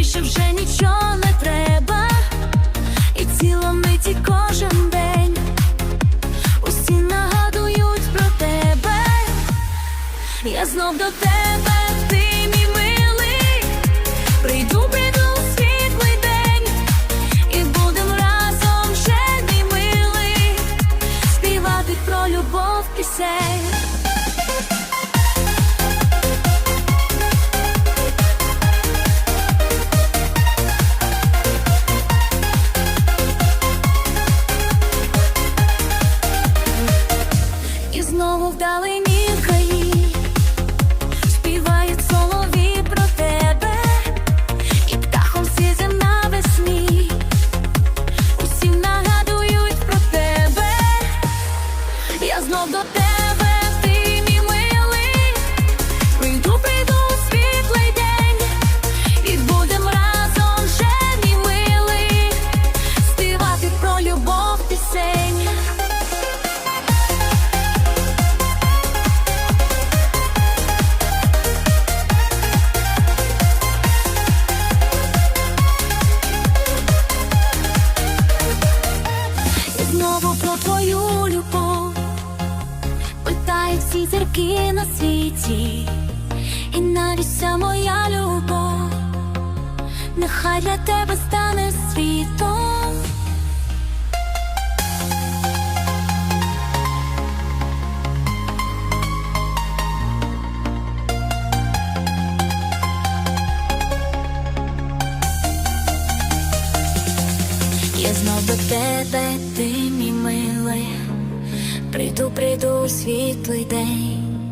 більше вже нічого не треба, і ціломиті кожен день усі нагадують про тебе. Я знов до тебе, знов до тебе, для тебе стане світом. Я знов до тебе, ти мій милий, прийду, прийду у світлий день,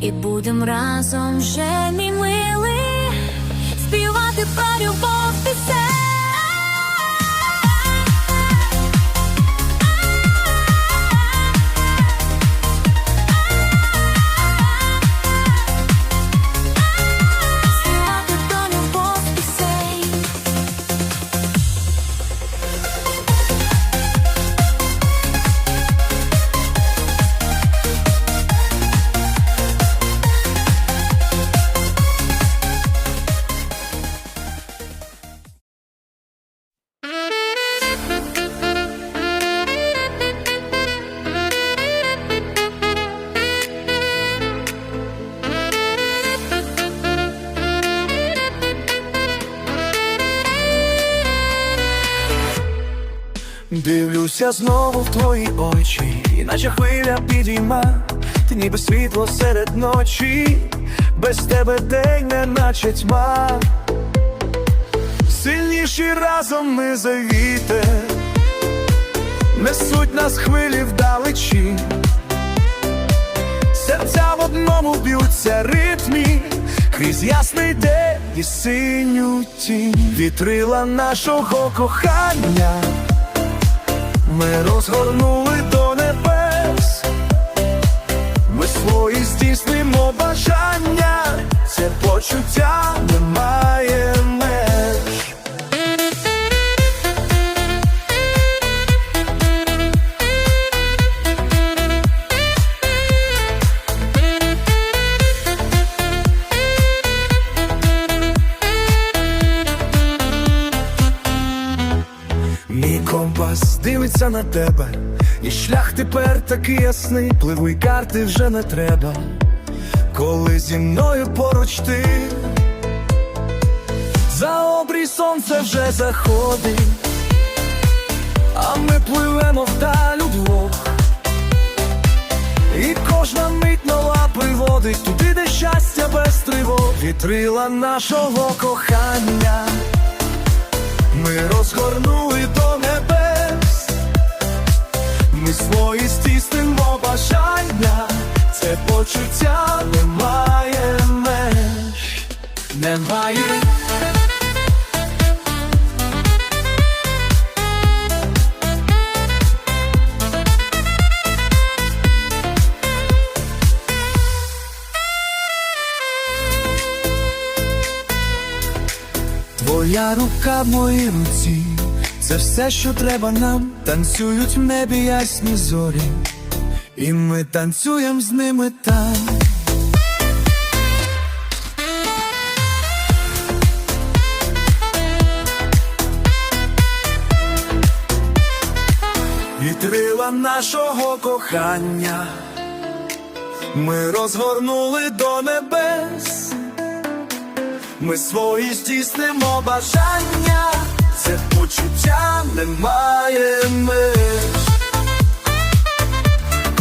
і будем разом вже мій милий, співати про любов Дивлюся знову в твої очі, і наче хвиля підійма, ти ніби світло серед ночі, без тебе день не наче тьма. Сильніші разом ми за вітер, несуть нас хвилі вдалечі, серця в одному б'ються ритмі, крізь ясний день і синю тінь. Вітрила нашого кохання. Ми розгорнули до небес, ми свої здійснимо бажання, це почуття не компас дивиться на тебе, і шлях тепер такий ясний, пливу й карти вже не треба, коли зі мною поруч ти, за обрій сонце вже заходить, а ми пливемо вдаль удвох, і кожна мить нова приводить туди, де щастя без тривог, вітрила нашого кохання. Ми розгорнули до свої здійснимо бажання, це почуття не має меж, немає. Твоя рука в моїй руці, це все, що треба нам, танцюють в небі ясні зорі, і ми танцюємо з ними там. Вітрила нашого кохання, ми розгорнули до небес, ми свої здійснимо бажання це почуття немає меж.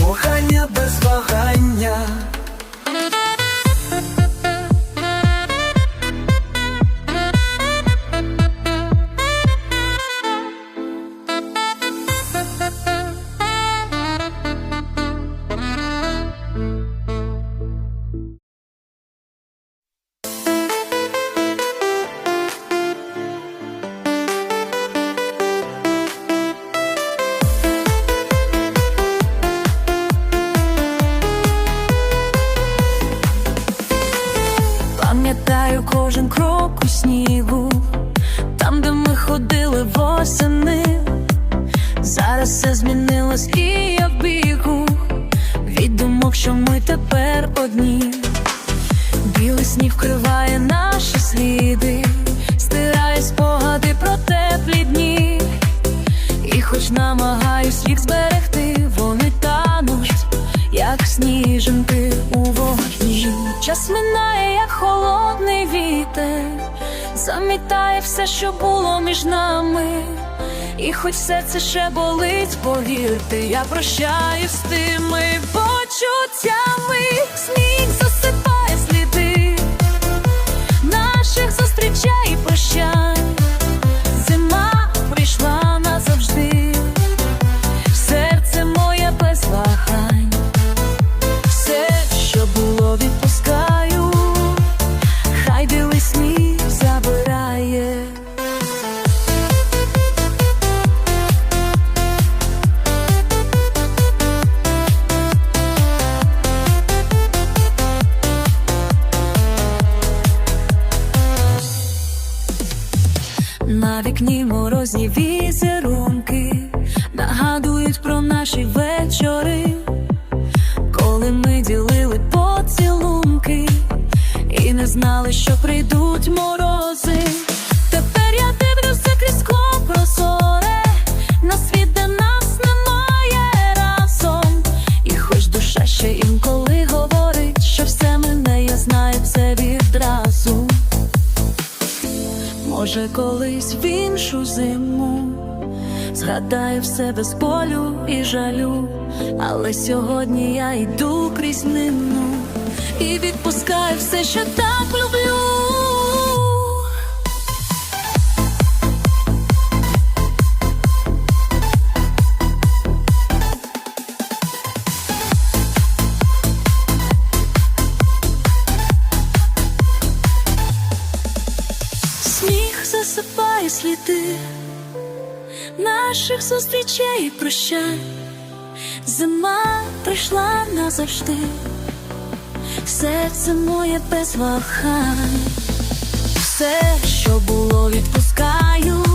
Кохання без вагання. Зараз все змінилось і я в бігу від думок, що ми тепер одні. Білий сніг вкриває наші сліди, стирає спогади про теплі дні. І хоч намагаюсь їх зберегти, вони тануть, як сніжинки у вогні. Час минає, як холодний вітер, замітає все, що було між нами. І хоч серце ще болить, повірте, я прощаю з тими почуттями, Вікні морозні візерунки нагадують про наші вечори, коли ми ділили поцілунки і не знали, що прийдуть морози. Може, колись в іншу зиму згадаю все без болю і жалю, але сьогодні я йду крізь нину і відпускаю все, що так люблю. Сліди наших зустрічей і прощань. Зима прийшла назавжди, серце моє без вагань. Все, що було, відпускаю,